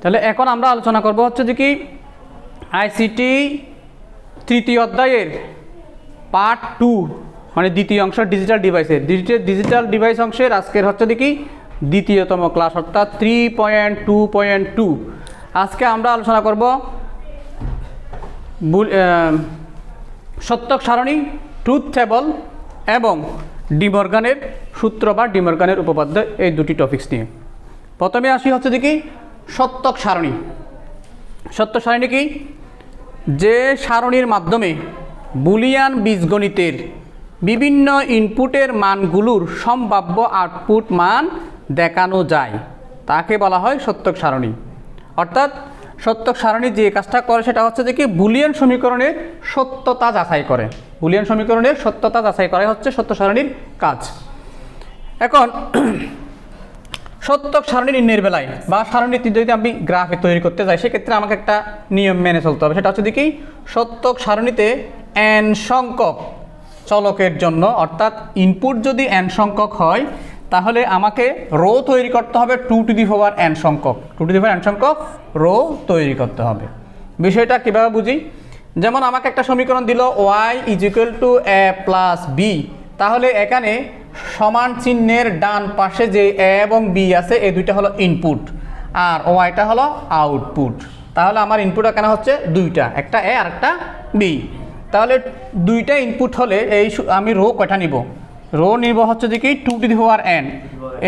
তাহলে এখন আমরা আলোচনা করব হচ্ছে যে কি আইসিটি তৃতীয় অধ্যায়ের পার্ট টু মানে দ্বিতীয় অংশ ডিজিটাল ডিভাইসের। ডিজিটাল ডিজিটাল ডিভাইস অংশের আজকের হচ্ছে দেখি দ্বিতীয়তম ক্লাস, অর্থাৎ three point two point two আজকে আমরা আলোচনা করব সত্যক সারণী ট্রুথ টেবল এবং ডিমর্গানের সূত্র বা ডিমর্গানের উপপাদ্য, এই দুটি টপিকস নিয়ে। প্রথমে আসি হচ্ছে দেখি সত্যক সারণী। সত্য সারণী কি? যে সারণীর মাধ্যমে বুলিয়ান বীজগণিতের বিভিন্ন ইনপুটের মানগুলোর সম্ভাব্য আউটপুট মান দেখানো যায়। তাকে বলা হয় সত্যক সারণী। অর্থাৎ সত্যক সারণী যে কাজটা করে সেটা হচ্ছে যে কি? বুলিয়ান সমীকরণের সত্যতা যাচাই করে। বুলিয়ান সমীকরণের সত্যতা যাচাই করাই হচ্ছে সত্য সারণীর কাজ। এখন সত্যক সারণী নির্ণয়ের বেলায় বা সারণীটি যদি আমি গ্রাফে তৈরি করতে যাই, সেক্ষেত্রে আমাকে একটা নিয়ম মেনে চলতে হবে। সেটা হচ্ছে দেখি, সত্যক সারণীতে এন সংখ্যক চলকের জন্য, অর্থাৎ ইনপুট যদি এন সংখ্যক হয়, তাহলে আমাকে রো তৈরি করতে হবে two to the power N সংখ্যক। Two to the power N সংখ্যক রো তৈরি করতে হবে। বিষয়টা কীভাবে বুঝি? যেমন আমাকে একটা সমীকরণ দিল Y is equal to A plus B তাহলে এখানে সমান চিহ্নের ডান পাশে যে এ এবং বি আছে এই দুইটা হলো ইনপুট আর ওয়াইটা হলো আউটপুট তাহলে আমার ইনপুট এখানে হচ্ছে দুইটা, একটা এ আর একটা বি। তাহলে দুইটা ইনপুট হলে এই আমি রো কয়টা নিব? রো নিব হচ্ছে যে কি two to the power N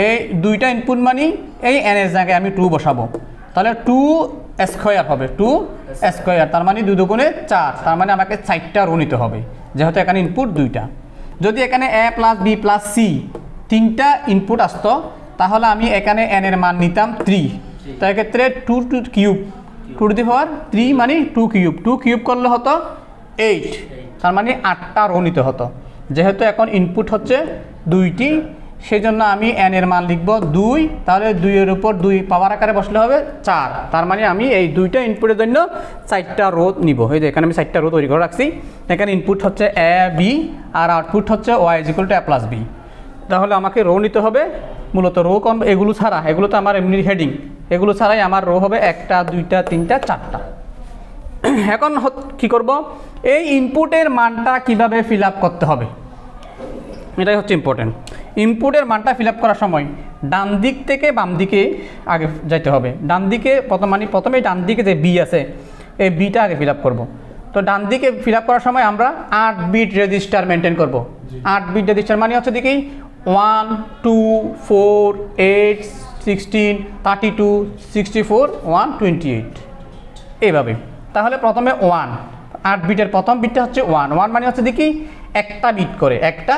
এই দুইটা ইনপুট মানে এই এন এর জায়গায় আমি টু বসাবো। তাহলে টু স্কোয়ার হবে টু স্কোয়ার তার মানে দুই চার। তার মানে আমাকে চারটা রো নিতে হবে, যেহেতু এখানে ইনপুট দুইটা। যদি এখানে A plus B plus C তিনটা ইনপুট আসতো, তাহলে আমি এখানে এন এর মান নিতাম থ্রি তো এক্ষেত্রে two to cube two to the power three মানে টু কিউব টু কিউব করলে হতো এইট তার মানে আটটা রো নিতে হতো। যেহেতু এখন ইনপুট হচ্ছে দুইটি সেই জন্য আমি এন এর মান লিখব দুই, তাহলে দুইয়ের উপর দুই পাওয়ার আকারে বসলে হবে চার। তার মানে আমি এই দুইটা ইনপুটের জন্য চারটা রো নিব। এই যে এখানে আমি চারটা রো তৈরি করে রাখছি। এখানে ইনপুট হচ্ছে এ বি আর আউটপুট হচ্ছে Y is equal to A plus B তাহলে আমাকে রো নিতে হবে। মূলত রো কম এগুলো ছাড়া। এগুলো তো আমার এমনি হেডিং এগুলো ছাড়াই আমার রো হবে একটা, দুইটা, তিনটা, চারটা। এখন কি করব? এই ইনপুটের মানটা কীভাবে ফিল করতে হবে? এটাই হচ্ছে ইম্পর্টেন্ট ইনপুটের মানটা ফিল আপ করার সময় ডান দিক থেকে বাম দিকে আগে যাইতে হবে। ডান দিকে প্রথম মানে প্রথমে ডান দিকে যে বি আছে এই বিটা আগে ফিল আপ করব। তো ডান দিকে ফিল আপ করার সময় আমরা আট বিট রেজিস্টার মেনটেন করব। আট বিট রেজিস্টার মানে হচ্ছে দেখি one two four eight sixteen thirty two sixty four one twenty eight. এইভাবে। তাহলে প্রথমে ওয়ান। আট বিটের প্রথম বিটটা হচ্ছে ওয়ান। ওয়ান মানে হচ্ছে দেখি একটা বিট করে একটা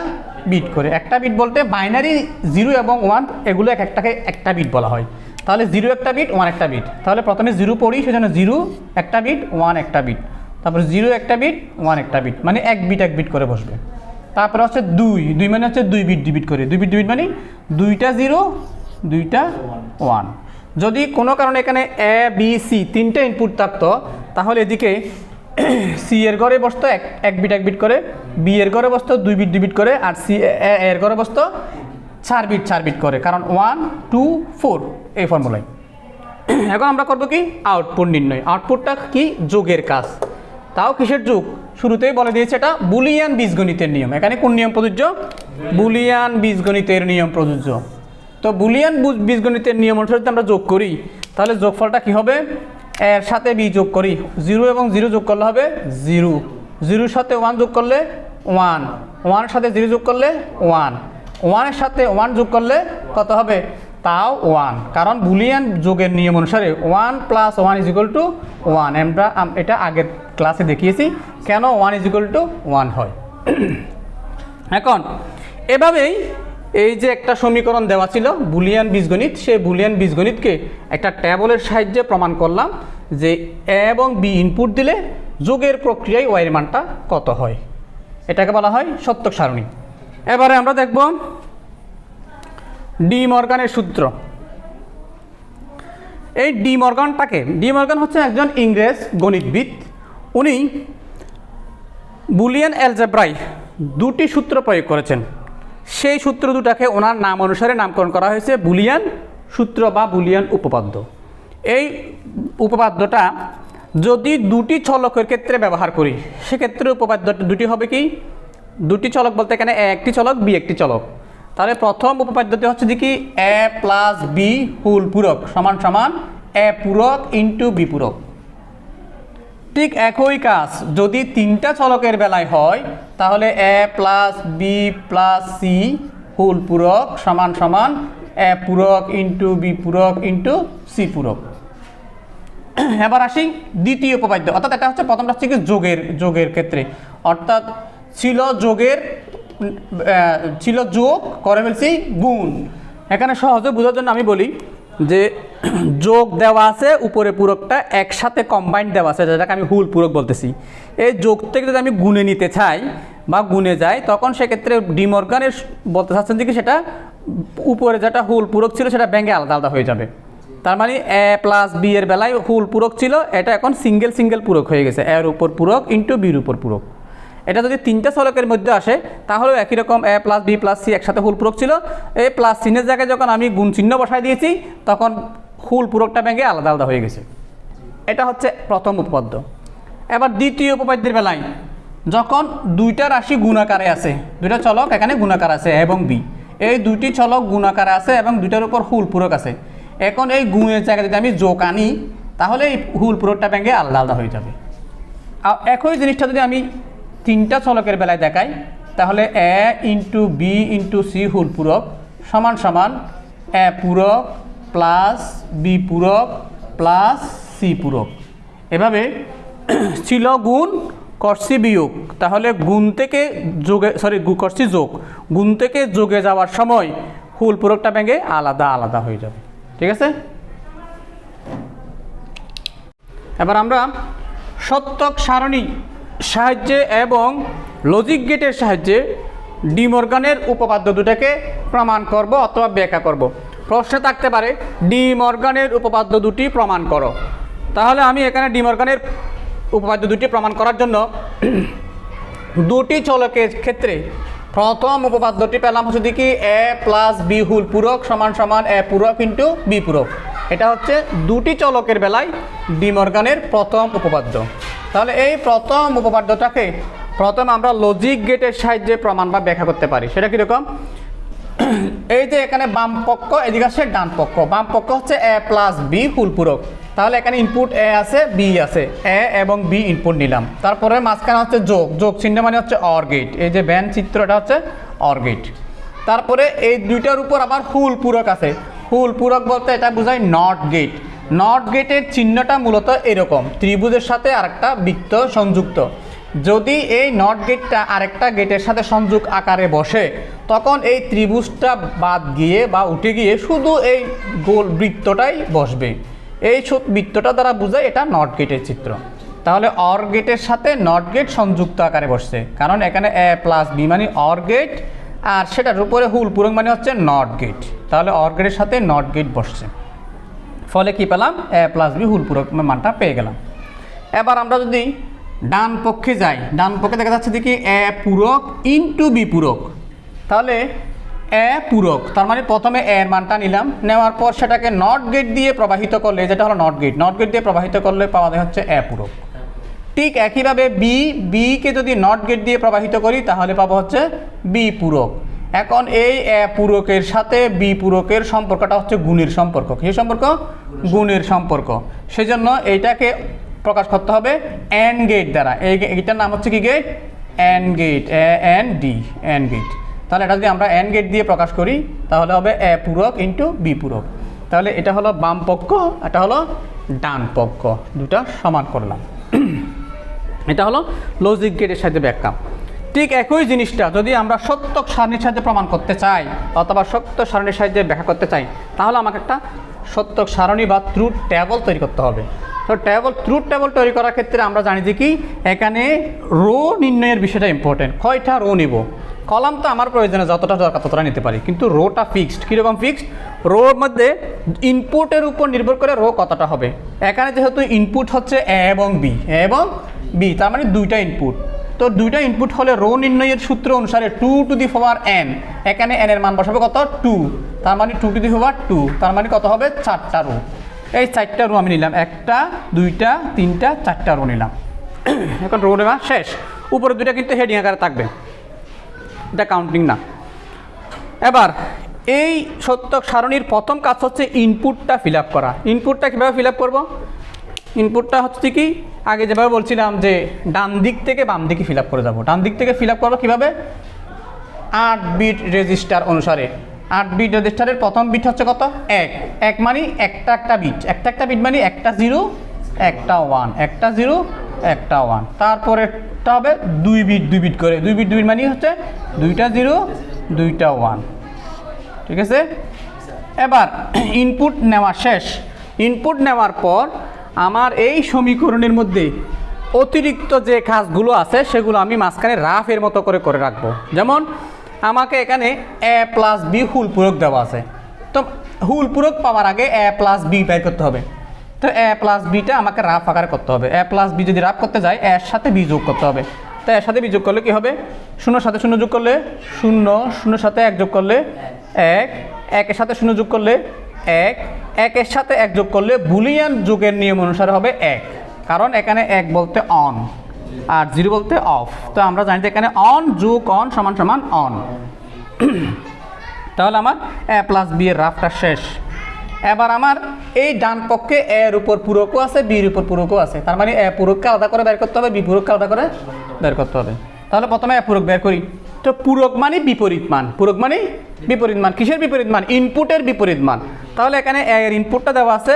বিট করে। একটা বিট বলতে বাইনারি জিরো এবং ওয়ান এগুলো এক একটাকে একটা বিট বলা হয়। তাহলে জিরো একটা বিট ওয়ান একটা বিট তাহলে প্রথমে জিরো পড়ি, সেজন্য জিরো একটা বিট ওয়ান একটা বিট তারপর জিরো একটা বিট ওয়ান একটা বিট মানে এক বিট এক বিট করে বসবে। তারপরে হচ্ছে দুই। দুই মানে হচ্ছে দুই বিট দুই বিট করে। দুই বিট দুই বিট মানে দুইটা জিরো দুইটা ওয়ান যদি কোনো কারণে এখানে এ বি সি তিনটে ইনপুট থাকতো, তাহলে এদিকে সি এর ঘরে বসতো এক এক বিট এক বিট করে। বি এর ঘরে বসতো দুই বিট দুই বিট করে। আর সি এর ঘরে বসতো চার বিট চার বিট করে। কারণ ওয়ান টু ফোর এই ফর্মুলায় এখন আমরা করব কি? আউটপুট নির্ণয়। আউটপুটটা কি? যোগের কাজ। তাও কিসের যুগ? শুরুতেই বলে দিয়েছে এটা বুলিয়ান বীজগণিতের নিয়ম। এখানে কোন নিয়ম প্রযোজ্য? বুলিয়ান বীজগণিতের নিয়ম প্রযোজ্য। তো বুলিয়ান বীজগণিতের নিয়ম অনুসারে যদি আমরা যোগ করি, তাহলে যোগফলটা কি হবে? এর সাথে বি যোগ করি। জিরো এবং জিরো যোগ করলে হবে জিরো। জিরোর সাথে ওয়ান যোগ করলে ওয়ান। ওয়ানের সাথে জিরো যোগ করলে ওয়ান। ওয়ানের সাথে ওয়ান যোগ করলে কত হবে? তাও ওয়ান। কারণ বুলিয়ান যোগের নিয়ম অনুসারে one plus one is equal to one. আমরা এটা আগের ক্লাসে দেখিয়েছি। কেন one is equal to one হয়? এখন, এভাবেই এই যে একটা সমীকরণ দেওয়া ছিল, বুলিয়ান বীজগণিত, সেই বুলিয়ান বীজগণিতকে একটা ট্যাবলের সাহায্যে প্রমাণ করলাম। যে এ এবং বি ইনপুট দিলে যোগের প্রক্রিয়ায় ওয়াইয়ের মানটা কত হয়? এটাকে বলা হয় সত্যক সারণী। এবারে আমরা দেখব ডি মর্গানের সূত্র। এই ডি মর্গানটাকে ডি মর্গান হচ্ছে একজন ইংরেজ গণিতবিদ। উনি বুলিয়ান অ্যালজেব্রাই দুটি সূত্র প্রয়োগ করেছেন। সেই সূত্র দুটাকে ওনার নাম অনুসারে নামকরণ করা হয়েছে বুলিয়ান সূত্র বা বুলিয়ান উপপাদ্য। এই উপপাদ্যটা যদি দুটি চলকের ক্ষেত্রে ব্যবহার করি, সেক্ষেত্রে উপপাদ্যটা দুটি হবে কি? দুটি চলক বলতে এখানে এ একটি চলক বি একটি চলক তাহলে প্রথম উপপাদ্যটি হচ্ছে যে কি? এ প্লাস বি হুল পূরক সমান সমান এ পূরক ইন্টু বি পূরক। ঠিক একই কাজ, যদি তিনটা চলকের বেলায় হয়, তাহলে A plus B plus C whole পূরক সমান সমান এ পূরক ইন্টু বি পূরক ইন্টু সি পূরক। এবার আসি দ্বিতীয় উপপাদ্য। অর্থাৎ এটা হচ্ছে প্রথমটা হচ্ছে কি যোগের যোগের ক্ষেত্রে। অর্থাৎ ছিল যোগের ছিল যোগ, করে ফেলছি গুণ। এখানে সহজে বোঝার জন্য আমি বলি যে যোগ দেওয়া আছে, উপরে পূরকটা একসাথে কম্বাইন্ড দেওয়া আছে, যেটাকে আমি হুল পূরক বলতেছি। এই যোগ থেকে যদি আমি গুণে নিতে চাই বা গুণে যাই, তখন সেক্ষেত্রে ডিমর্গানের বলতে চাচ্ছেন যে কি সেটা উপরে যেটা হুল পূরক ছিল সেটা ব্যাঙ্গে আলাদা আলাদা হয়ে যাবে। তার মানে এ প্লাস বি এর বেলায় হুল পূরক ছিল, এটা এখন সিঙ্গেল সিঙ্গেল পূরক হয়ে গেছে এর উপর পূরক ইন্টু বির উপর পূরক। এটা যদি তিনটা চলকের মধ্যে আসে, তাহলেও একই রকম A plus B plus C একসাথে হুল পূরক ছিল। এই প্লাস চিহ্নের জায়গায় যখন আমি গুণ চিহ্ন বসাই দিয়েছি, তখন হুল পূরকটা ব্যাঙ্গে আলাদা আলাদা হয়ে গেছে। এটা হচ্ছে প্রথম উপপাদ্য। এবার দ্বিতীয় উপপাদ্যের বেলায়, যখন দুইটা রাশি গুণাকারে আছে, দুইটা চলক এখানে গুণাকার আছে এবং বি এই দুইটি চলক গুণাকারে আছে এবং দুইটার উপর হুল পূরক আছে এখন এই গুণের জায়গায় যদি আমি যোগ আনি, তাহলে এই হুল পূরকটা ব্যাঙ্গে আলাদা আলাদা হয়ে যাবে। আর একই জিনিসটা যদি আমি তিনটা চলকের বেলায় দেখাই, তাহলে A into B into C whole পূরক সমান সমান এ পূরক প্লাস বি পূরক প্লাস সি পূরক। এভাবে ছিল গুণ, করছি বিয়োগ। তাহলে গুণ থেকে যোগে সরি করছি যোগ। গুণ থেকে যোগে যাওয়ার সময় হুল পূরকটা ব্যাঙ্গে আলাদা আলাদা হয়ে যাবে। ঠিক আছে? এবার আমরা সত্যক সারণী সাহায্যে এবং লজিক গেটের সাহায্যে ডিমর্গানের উপপাদ্য দুটাকে প্রমাণ করব অথবা ব্যাখ্যা করব। প্রশ্নে থাকতে পারে, ডিমর্গানের উপপাদ্য দুটি প্রমাণ করো। তাহলে আমি এখানে ডিমর্গানের উপপাদ্য দুটি প্রমাণ করার জন্য দুটি চলকের ক্ষেত্রে প্রথম উপপাদ্যটি পেলাম হচ্ছে দেখি, এ প্লাস বি হুল পূরক সমান সমান এ পূরক ইন্টু বি পূরক। এটা হচ্ছে দুটি চলকের বেলায় ডিমর্গানের প্রথম উপপাদ্য। তাহলে এই প্রথম উপপাদ্যটাকে প্রথম আমরা লজিক গেটের সাহায্যে প্রমাণ বা ব্যাখ্যা করতে পারি। সেটা কীরকম? এই যে এখানে বাম পক্ষ, এদিকে আসছে ডান পক্ষ। বাম পক্ষ হচ্ছে এ প্লাস বি হুল পূরক। তাহলে এখানে ইনপুট এ আছে বি আছে। এ এবং বি ইনপুট নিলাম। তারপরে মাঝখানে হচ্ছে যোগ। যোগ চিহ্ন মানে হচ্ছে অর গেট এই যে ব্যান চিত্রটা হচ্ছে অর গেট তারপরে এই দুইটার উপর আবার হুল পূরক আছে। হুল পূরক বলতে এটা বোঝায় নট গেট নট গেটের চিহ্নটা মূলত এরকম। ত্রিভুজের সাথে আরেকটা বৃত্ত সংযুক্ত। যদি এই নট গেটটা আরেকটা গেটের সাথে সংযোগ আকারে বসে, তখন এই ত্রিভুজটা বাদ গিয়ে বা উঠে গিয়ে শুধু এই গোল বৃত্তটাই বসবে। এই বৃত্তটা দ্বারা বোঝায় এটা নট গেটের চিত্র। তাহলে অর গেটের সাথে নট গেট সংযুক্ত আকারে বসছে। কারণ এখানে এ প্লাস বি মানে অর গেট আর সেটার উপরে হুল পূরক মানে হচ্ছে নট গেট তাহলে অর গেটের সাথে নট গেট বসছে। ফলে কি পেলাম? এ প্লাস বি হুল পূরক মানটা পেয়ে গেলাম। এবার আমরা যদি ডান পক্ষে যাই, ডান পক্ষে দেখা যাচ্ছে দেখি এ পূরক ইনটু বি পূরক। তাহলে এ পূরক, তার মানে প্রথমে এর মানটা নিলাম, নেওয়ার পর সেটাকে নট গেট দিয়ে প্রবাহিত করলে, যেটা হলো নট গেট নট গেট দিয়ে প্রবাহিত করলে পাওয়া যায় হচ্ছে এ পূরক। ঠিক একইভাবে বি বিকে যদি নট গেট দিয়ে প্রবাহিত করি, তাহলে পাবো হচ্ছে বি পূরক। এখন এই এ পূরকের সাথে বি পূরকের সম্পর্কটা হচ্ছে গুণের সম্পর্ক। কী সম্পর্ক? গুণের সম্পর্ক। সেজন্য এইটাকে প্রকাশ করতে হবে এন গেট দ্বারা। এইটার নাম হচ্ছে কি gate N gate A N D N gate তাহলে এটা যদি আমরা এন গেট দিয়ে প্রকাশ করি, তাহলে হবে এ পূরক ইন্টু বি পূরক। তাহলে এটা হলো বাম পক্ষ, এটা হলো ডান পক্ষ। দুটা সমান করলাম। এটা হলো লজিক গেটের সাথে ব্যাখ্যা। ঠিক একই জিনিসটা যদি আমরা সত্যক সারণীর সাহায্যে প্রমাণ করতে চাই, অথবা সত্য সারণীর সাহায্যে ব্যাখ্যা করতে চাই, তাহলে আমাকে একটা সত্যক সারণী বা ট্রুথ ট্যাবল তৈরি করতে হবে। তো ট্যাবল ট্রুথ টেবল তৈরি করার ক্ষেত্রে আমরা জানি যে কি, এখানে রো নির্ণয়ের বিষয়টা ইম্পর্টেন্ট কয়টা রো নিব? কলাম তো আমার প্রয়োজনে যতটা দরকার ততটা নিতে পারি। কিন্তু রোটা ফিক্সড কীরকম ফিক্সড রোর মধ্যে ইনপুটের উপর নির্ভর করে রো কতটা হবে। এখানে যেহেতু ইনপুট হচ্ছে এ এবং বি। এ এবং বি, তার মানে দুইটা ইনপুট তো দুইটা ইনপুট হলে রো নির্ণয়ের সূত্র অনুসারে two to the power N এখানে এনের মান বসাবে কত? টু তার মানে two to the power two তার মানে কত হবে? চারটা রো। এই চারটা রো আমি নিলাম। একটা, দুইটা, তিনটা, চারটা রো নিলাম। এখন রো নেওয়া শেষ। উপরে দুইটা কিন্তু হেডিং আকারে থাকবে। এটা কাউন্টিং না। এবার, এই সত্যক সারণীর প্রথম কাজ হচ্ছে ইনপুটটা ফিল করা। ইনপুটটা কীভাবে ফিল আপ করব? ইনপুটটা হচ্ছে কি, আগে যেভাবে বলছিলাম যে ডান দিক থেকে বাম দিকে ফিল করে যাব। ডান দিক থেকে ফিল আপ করব কীভাবে? আট বিট রেজিস্টার অনুসারে। আট বিট রেজিস্টারের প্রথম বিট হচ্ছে কত? এক। এক মানে একটা একটা বিট একটা একটা বিট মানে একটা জিরো একটা ওয়ান একটা জিরো একটা ওয়ান তারপরেরটা হবে দুই বিট দুই বিট করে। দুই বিট দুই বিট মানে হচ্ছে দুইটা জিরো দুইটা ওয়ান ঠিক আছে? এবার ইনপুট নেওয়া শেষ। ইনপুট নেওয়ার পর আমার এই সমীকরণের মধ্যে অতিরিক্ত যে কাজগুলো আছে, সেগুলো আমি মাঝখানে রাফের মতো করে করে রাখব। যেমন আমাকে এখানে এ প্লাস বি হুল পূরক দেওয়া আছে। তো হুল পূরক পাওয়ার আগে এ প্লাস বি বের করতে হবে। তো এ প্লাস বিটা আমাকে রাফ আকারে করতে হবে। এ প্লাস বি যদি রাফ করতে যায়, এর সাথে বি যোগ করতে হবে। তো এর সাথে বি যোগ করলে কি হবে? শূন্যর সাথে শূন্য যোগ করলে শূন্য শূন্যর সাথে এক যোগ করলে এক, একের সাথে শূন্য যোগ করলে এক, একের সাথে এক যোগ করলে বুলিয়ান যোগের নিয়ম অনুসারে হবে এক। কারণ এখানে এক বলতে অন আর জিরো বলতে অফ তো আমরা জানি যে এখানে অন যোগ অন সমান সমান অন তাহলে আমার এ প্লাস বি এর রাফটা শেষ। এবার আমার এই ডান পক্ষে এর উপর পূরকও আছে বির উপর পূরকও আছে। তার মানে এ পূরককে আলাদা করে বের করতে হবে, বি পূরককে আলাদা করে বের করতে হবে। তাহলে প্রথমে এ পূরক বের করি। তো পূরক মানে বিপরীত মান। পূরক মানে বিপরীত মান। কিসের বিপরীত মান? ইনপুটের বিপরীত মান। তাহলে এখানে এর ইনপুটটা দেওয়া আছে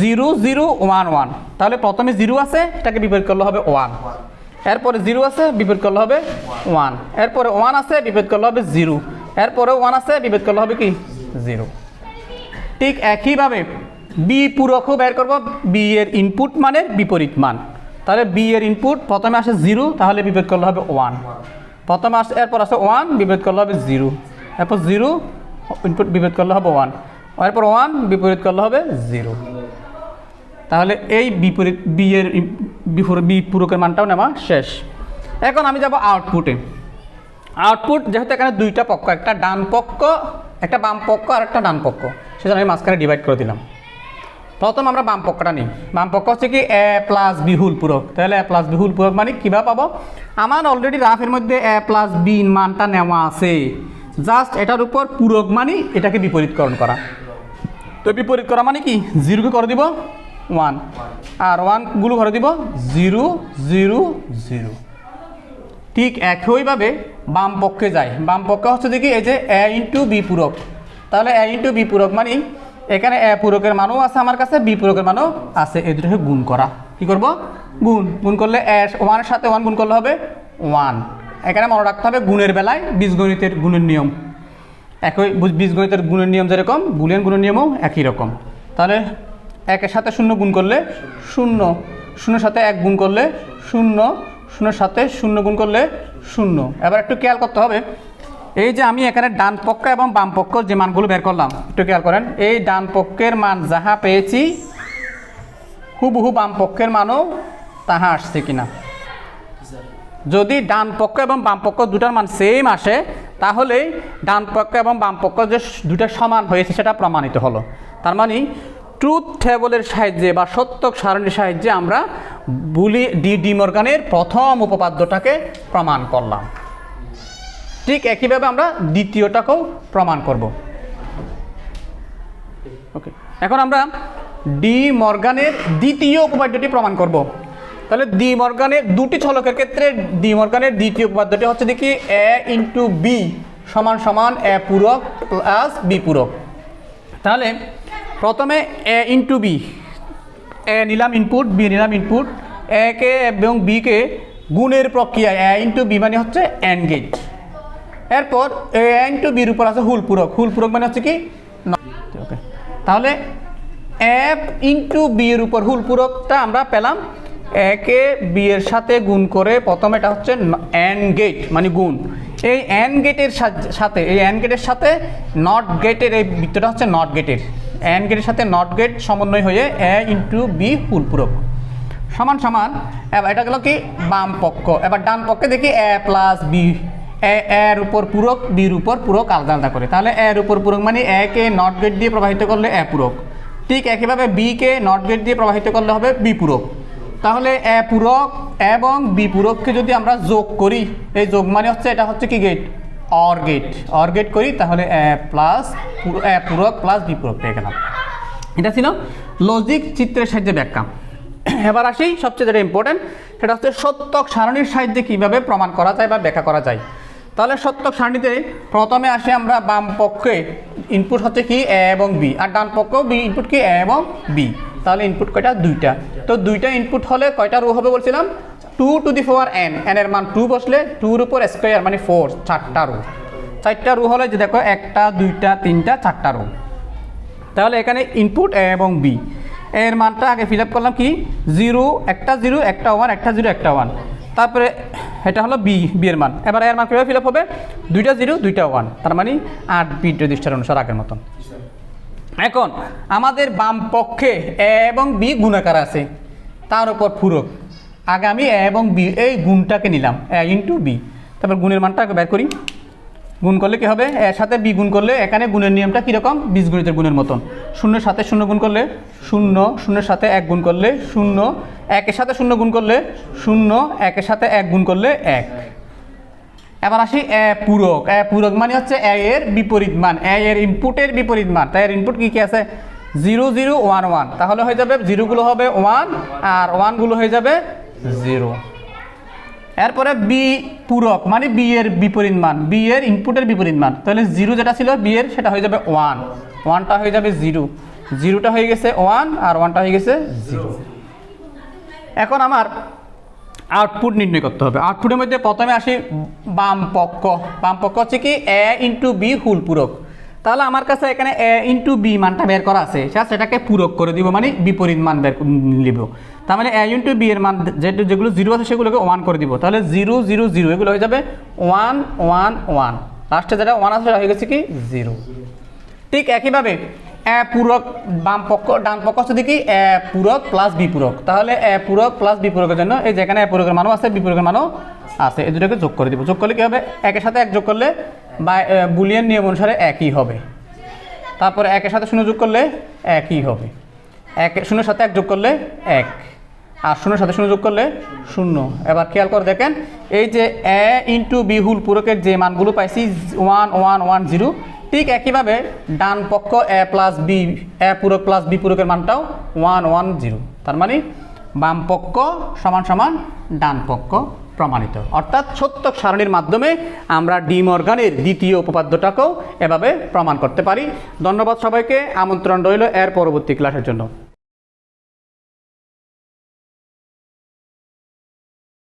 জিরো জিরো, ওয়ান ওয়ান। তাহলে প্রথমে জিরো আছে, এটাকে বিপরীত করলে হবে ওয়ান। এরপরে জিরো আছে, বিপরীত করলে হবে ওয়ান। এরপরে ওয়ান আছে, বিপরীত করলে হবে জিরো। এরপরে ওয়ান আছে, বিপরীত করলে হবে কি? জিরো। ঠিক একইভাবে বি পূরকও বের করব। বি এর ইনপুট মানের বিপরীত মান। তাহলে বি এর ইনপুট প্রথমে আসে জিরো তাহলে বিপরীত করলে হবে ওয়ান প্রথমে আসে, এরপর আসে ওয়ান বিপরীত করলে হবে জিরো এরপর জিরো ইনপুট বিপরীত করলে হবে ওয়ান এরপর ওয়ান বিপরীত করলে হবে জিরো তাহলে এই বিপরীত বি এর বি পূরকের মানটাও নেওয়া শেষ। এখন আমি যাব আউটপুটে আউটপুট যেহেতু এখানে দুইটা পক্ষ, একটা ডান পক্ষ, একটা বাম পক্ষ আর একটা ডান পক্ষ। সেজন্য আমি মাঝখানে ডিভাইড করে দিলাম। প্রথম আমরা বাম পক্ষটা নিই। বাম পক্ষ হচ্ছে কি এ প্লাস বিহুল পূরক। তাহলে এ প্লাস বিহুল পূরক মানে কীভাবে পাবো? আমার অলরেডি রাফের মধ্যে এ প্লাস বি মানটা নেওয়া আছে। জাস্ট এটার উপর পূরক মানে এটাকে বিপরীতকরণ করা। তো বিপরীত করা মানে কি? জিরোকে করে দিব ওয়ান আর ওয়ানগুলো করে দিব জিরো জিরো জিরো ঠিক একইভাবে বাম পক্ষে যায় বাম পক্ষে হচ্ছে দেখি এই যে এ ইন্টু বি পূরক। তাহলে এ ইন্টু বি পূরক মানে এখানে এ পূরকের মানও আছে আমার কাছে বি পূরকের মানও আছে। এই দুটোকে গুণ করা। কি করব? গুণ। গুণ করলে ওয়ানের সাথে ওয়ান গুণ করলে হবে ওয়ান এখানে মনে রাখতে হবে গুণের বেলায় বীজগণিতের গুণের নিয়ম। একই বীজগণিতের গুণের নিয়ম যেরকম, বুলিয়ান গুণের নিয়মও একই রকম। তাহলে একের সাথে শূন্য গুণ করলে শূন্য। শূন্যর সাথে এক গুণ করলে শূন্য। শূন্যর সাথে শূন্য গুণ করলে শূন্য। এবার একটু খেয়াল করতে হবে এই যে আমি এখানে ডান পক্ষ এবং বাম পক্ষ যে মানগুলো বের করলাম, একটু খেয়াল করেন। এই ডান পক্ষের মান যাহা পেয়েছি, হুবহু বাম পক্ষের মানও তাহা আসছে কিনা। যদি ডান পক্ষ এবং বাম পক্ষ দুটার মান সেম আসে, তাহলে ডান পক্ষ এবং বাম পক্ষ যে দুটা সমান হয়েছে সেটা প্রমাণিত হলো। তার মানে ট্রুথ টেবলের সাহায্যে বা সত্যক সারণীর সাহায্যে আমরা বুলি ডি ডি মর্গানের প্রথম উপপাদ্যটাকে প্রমাণ করলাম। ঠিক একইভাবে আমরা দ্বিতীয়টাকেও প্রমাণ করব। ওকে এখন আমরা ডি মর্গানের দ্বিতীয় উপপাদ্যটি প্রমাণ করব। তাহলে ডি মর্গানের দুটি চলকের ক্ষেত্রে ডি মর্গানের দ্বিতীয় উপপাদ্যটি হচ্ছে দেখি এ ইন্টু বি সমান সমান এ পূরক প্লাস বি পূরক। তাহলে প্রথমে এ ইন্টু বি, এ নিলাম ইনপুট, বি নিলাম ইনপুট, এ কে এবং বি কে গুণের প্রক্রিয়ায়, এ ইন্টু বি মানে হচ্ছে অ্যান্ড গেট এরপর এ এন টু বির উপর আছে হুল পূরক। হুল মানে হচ্ছে কি? ওকে তাহলে এফ ইন্টু বি এর উপর হুল পূরকটা আমরা পেলাম একে বি এর সাথে গুণ করে প্রথম এটা হচ্ছে অ্যান গেট মানে গুণ। এই অ্যান গেটের সাথে এই অ্যান গেটের সাথে নট গেটের এই বৃত্তটা হচ্ছে নট গেটের অ্যান গেটের সাথে নট গেট সমন্বয় হয়ে এ ইন্টু বি হুল পূরক। সমান সমান। এবার এটা গেল কি? বাম পক্ষ। এবার ডান পক্ষে দেখি এ প্লাস বি এর উপর পূরক, বির উপর পূরক আলাদা আলাদা করে। তাহলে এর উপর পূরক মানে একে নট গেট দিয়ে প্রবাহিত করলে এ পূরক। ঠিক একইভাবে বিকে নট গেট দিয়ে প্রবাহিত করলে হবে বি পূরক। তাহলে এ পূরক এবং বি পূরককে যদি আমরা যোগ করি, এই যোগ মানে হচ্ছে, এটা হচ্ছে কি gate OR gate OR gate করি, তাহলে এ প্লাস এ পূরক প্লাস বি পূরক পেয়ে গেলাম। এটা ছিল লজিক চিত্রের সাহায্যে ব্যাখ্যা। এবার আসি, সবচেয়ে যেটা ইম্পর্টেন্ট সেটা হচ্ছে সত্যক সারণীর সাহায্যে কীভাবে প্রমাণ করা যায় বা ব্যাখ্যা করা যায়। তাহলে সত্যক সারণীতে প্রথমে আসে আমরা বাম পক্ষে ইনপুট হচ্ছে কি এ এবং বি আর ডান পক্ষ বি ইনপুট কি এ এবং বি তাহলে ইনপুট কয়টা? দুইটা। তো দুইটা ইনপুট হলে কয়টা রো হবে বলছিলাম? Two to the four N N এর মান টু বসলে টুর উপর স্কোয়ার মানে ফোর চারটা রো চারটা রো হলে যে দেখো, একটা, দুইটা, তিনটা, চারটা রো তাহলে এখানে ইনপুট এ এবং বি এর মানটা আগে ফিল করলাম কি? জিরো একটা জিরো একটা ওয়ান একটা জিরো একটা ওয়ান তারপরে এটা হলো বি বি এর মান। এবার এর মান কীভাবে ফিল আপ হবে? দুইটা জিরো, দুইটা ওয়ান তার মানে আট বিট রেজিস্টার অনুসার আগের মতন। এখন আমাদের বাম পক্ষে এ এবং বি গুণাকার আছে, তার উপর ফুরক আগে আমি এ এবং বি, এই গুণটাকে নিলাম, এ ইন্টু বি তারপর গুণের মানটা বের করি। গুণ করলে কি হবে? এর সাথে বি গুণ করলে এখানে গুণের নিয়মটা কীরকম? বীজগণিতের গুণের মতন। শূন্যের সাথে শূন্য গুণ করলে শূন্য, শূন্যের সাথে এক গুণ করলে শূন্য, একের সাথে শূন্য গুণ করলে শূন্য, একের সাথে এক গুণ করলে এক। এবার আসি এ পূরক। এ পূরক মানে হচ্ছে এ এর বিপরীত মান। এ এর ইনপুটের বিপরীত মান। তাই এর ইনপুট কী কী আছে? Zero zero, one one. তাহলে হয়ে যাবে জিরোগুলো হবে ওয়ান আর ওয়ানগুলো হয়ে যাবে জিরো। এরপরে বি পূরক মানে বি এর বিপরীত মান বি এর ইনপুটের বিপরীত মান। তাহলে জিরো যেটা ছিল বি এর, সেটা হয়ে যাবে ওয়ান ওয়ানটা হয়ে যাবে জিরো জিরোটা হয়ে গেছে ওয়ান আর ওয়ানটা হয়ে গেছে জিরো এখন আমার আউটপুট নির্ণয় করতে হবে। আউটপুটের মধ্যে প্রথমে আসি বাম পক্ষ। বাম পক্ষ হচ্ছে কি এ ইন্টু বি হুল পূরক। তাহলে আমার কাছে এখানে এ ইন্টু বি মানটা বের করা আছে। সেটাকে পূরক করে দিব মানে বিপরীত মান বের নিব। তার মানে এ ইন্টু বি এর মান যেটা যেগুলো জিরো আছে সেগুলোকে ওয়ান করে দিব। তাহলে জিরো জিরো জিরো এগুলো হয়ে যাবে ওয়ান ওয়ান ওয়ান লাস্টে যেটা ওয়ান আছে সেটা হয়ে গেছে কি? জিরো ঠিক একইভাবে এ পূরক বাম পক্ষ, ডান পক্ষ হচ্ছে কি এ পূরক প্লাস বি পূরক। তাহলে এ পূরক প্লাস বি পূরকের জন্য এই যেখানে এ পূরকের মানও আছে বি পূরকের মানও আছে। এই দুটোকে যোগ করে দিব। যোগ করলে কি হবে? একের সাথে এক যোগ করলে বা বুলিয়ান নিয়ম অনুসারে একই হবে। তারপরে একের সাথে শূন্য যোগ করলে একই হবে। এক, শূন্যের সাথে এক যোগ করলে এক। আর শূন্যের সাথে শূন্য যোগ করলে শূন্য। এবার খেয়াল করে দেখেন, এই যে এ ইন্টু বি হুল পূরকের যে মানগুলো পাইছি ওয়ান ওয়ান ওয়ান জিরো ঠিক একইভাবে ডান পক্ষ এ প্লাস বি এ পূরক প্লাস বি পূরকের মানটাও ওয়ান ওয়ান জিরো তার মানে বাম পক্ষ সমান সমান ডান পক্ষ প্রমাণিত। অর্থাৎ সত্যক সারণীর মাধ্যমে আমরা ডি মর্গানের দ্বিতীয় উপপাদ্যটাকেও এভাবে প্রমাণ করতে পারি। ধন্যবাদ সবাইকে, আমন্ত্রণ রইল এর পরবর্তী ক্লাসের জন্য।